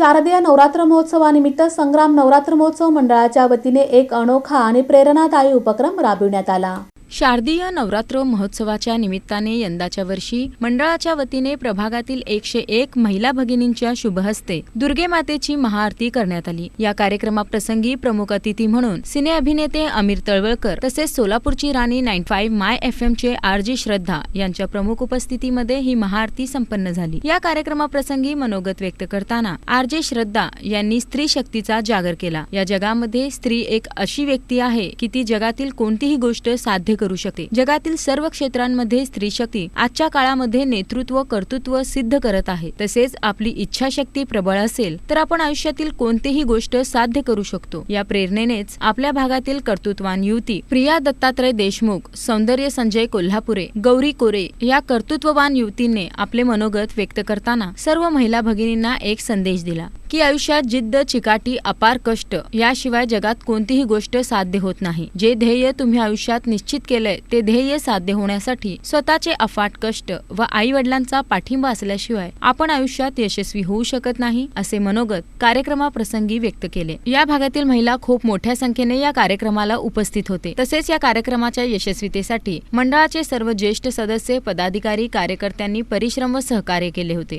शारदीय नवरात्र महोत्सवानिमित्त संग्राम नवरात्र महोत्सव मंडळाच्या वतीने एक अनोखा आणि प्रेरणादायी उपक्रम राबविण्यात आला. शारदीय नवरात्र महोत्सवाच्या निमित्ताने यंदाच्या वर्षी मंडळाच्या वतीने प्रभागातील एकशे एक महिला भगिनींच्या शुभहस्ते दुर्गे मातेची महाआरती करण्यात आली. या कार्यक्रमाप्रसंगी प्रमुख अतिथी म्हणून सिने अभिनेते अमीर तळवळकर तसेच सोलापूरची राणी nine five my F M चे आर जी श्रद्धा यांच्या प्रमुख उपस्थितीमध्ये ही महाआरती संपन्न झाली. या कार्यक्रमाप्रसंगी मनोगत व्यक्त करताना आर जे श्रद्धा यांनी स्त्री शक्तीचा जागर केला. या जगामध्ये स्त्री एक अशी व्यक्ती आहे की ती जगातील कोणतीही गोष्ट साध्य करू शकते. जगातील सर्व क्षेत्रांमध्ये स्त्री शक्ती आजच्या काळामध्ये नेतृत्व कर्तृत्व सिद्ध करत आहे. तसेच आपली इच्छाशक्ती प्रबळ असेल तर आपण आयुष्यातील कोणतीही गोष्ट साध्य करू शकतो. या प्रेरणेनेच आपल्या भागातील कर्तृत्वान युवती प्रिया दत्तात्रय देशमुख सौंदर्य संजय कोल्हापुरे गौरी कोरे या कर्तृत्ववान युवतींनी आपले मनोगत व्यक्त करताना सर्व महिला भगिनींना एक संदेश दिला. की आयुष्यात जिद्द चिकाटी अपार कष्ट याशिवाय जगात कोणतीही गोष्ट साध्य होत नाही. जे ध्येय तुम्ही आयुष्यात निश्चित केलंय ते ध्येय साध्य होण्यासाठी स्वतःचे अफाट कष्ट व आई वडिलांचा पाठिंबा असल्याशिवाय आपण आयुष्यात यशस्वी होऊ शकत नाही असे मनोगत कार्यक्रमाप्रसंगी व्यक्त केले. या भागातील महिला खूप मोठ्या संख्येने या कार्यक्रमाला उपस्थित होते. तसेच या कार्यक्रमाच्या यशस्वीतेसाठी मंडळाचे सर्व ज्येष्ठ सदस्य पदाधिकारी कार्यकर्त्यांनी परिश्रम व सहकार्य केले होते.